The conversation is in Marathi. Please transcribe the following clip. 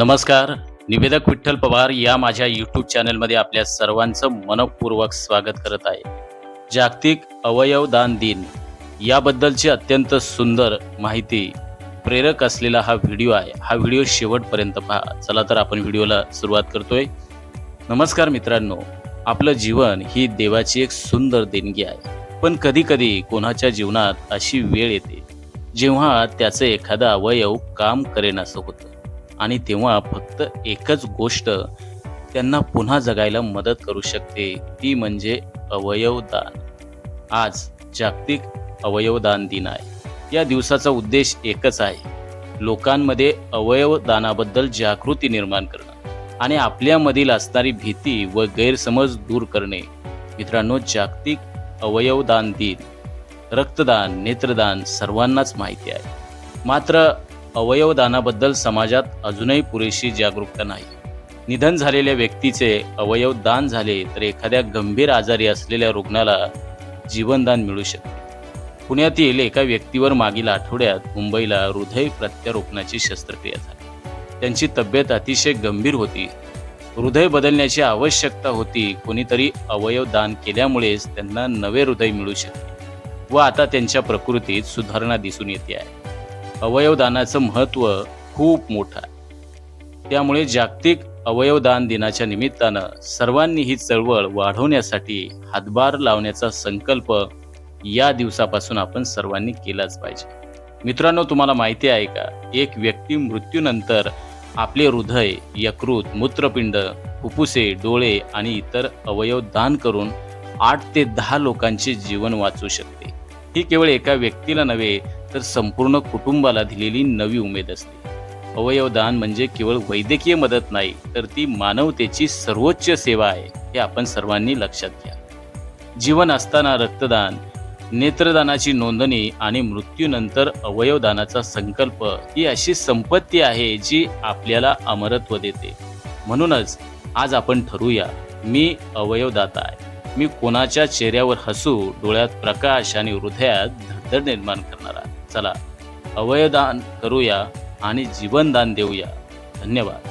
नमस्कार. निवेदक विठ्ठल पवार या माझ्या यूट्यूब चॅनलमध्ये आपल्या सर्वांचं मनपूर्वक स्वागत करत आहे. जागतिक अवयव दान दिन याबद्दलची अत्यंत सुंदर माहिती प्रेरक असलेला हा व्हिडिओ आहे. हा व्हिडिओ शेवटपर्यंत पहा. चला तर आपण व्हिडिओला सुरुवात करतोय. नमस्कार मित्रांनो. आपलं जीवन ही देवाची एक सुंदर देणगी आहे. पण कधी कधी कोणाच्या जीवनात अशी वेळ येते जेव्हा त्याचं एखादा अवयव काम करेन असं होतं. आणि तेव्हा फक्त एकच गोष्ट त्यांना पुन्हा जगायला मदत करू शकते ती म्हणजे अवयवदान. आज जागतिक अवयवदान दिन आहे. या दिवसाचा उद्देश एकच आहे लोकांमध्ये अवयवदानाबद्दल जागृती निर्माण करणं आणि आपल्यामधील असणारी भीती व गैरसमज दूर करणे. मित्रांनो जागतिक अवयवदान दिन रक्तदान नेत्रदान सर्वांनाच माहिती आहे. मात्र अवयवदानाबद्दल समाजात अजूनही पुरेशी जागरूकता नाही. निधन झालेल्या व्यक्तीचे अवयव दान झाले तर एखाद्या गंभीर आजारी असलेल्या रुग्णाला जीवनदान मिळू शकते. पुण्यातील एका व्यक्तीवर मागील आठवड्यात मुंबईला हृदय प्रत्यारोपणाची शस्त्रक्रिया झाली. त्यांची तब्येत अतिशय गंभीर होती. हृदय बदलण्याची आवश्यकता होती. कोणीतरी अवयव दान केल्यामुळेच त्यांना नवे हृदय मिळू शकते व आता त्यांच्या प्रकृतीत सुधारणा दिसून येते आहे. अवयवदानाचं महत्त्व खूप मोठं आहे. त्यामुळे जागतिक अवयवदान दिनाच्या निमित्तानं सर्वांनी ही चळवळ वाढवण्यासाठी हातभार लावण्याचा संकल्प या दिवसापासून आपण सर्वांनी केलाच पाहिजे. मित्रांनो तुम्हाला माहिती आहे का? एक व्यक्ती मृत्यूनंतर आपले हृदय यकृत मूत्रपिंड फुफ्फुसे डोळे आणि इतर अवयव दान करून आठ ते दहा लोकांचे जीवन वाचू शकते. ही केवळ एका व्यक्तीला नव्हे तर संपूर्ण कुटुंबाला दिलेली नवी उमेद असते. अवयवदान म्हणजे केवळ वैद्यकीय मदत नाही तर ती मानवतेची सर्वोच्च सेवा आहे हे आपण सर्वांनी लक्षात घ्या. जीवन असताना रक्तदान नेत्रदानाची नोंदणी आणि मृत्यूनंतर अवयवदानाचा संकल्प ही अशी संपत्ती आहे जी आपल्याला अमरत्व देते. म्हणूनच आज आपण ठरूया मी अवयवदाता आहे. मी कोणाच्या चेहऱ्यावर हसू डोळ्यात प्रकाश आणि हृदयात धडधड निर्माण करणार आहे. चला अवयवदान करूया आणि जीवनदान देऊया. धन्यवाद.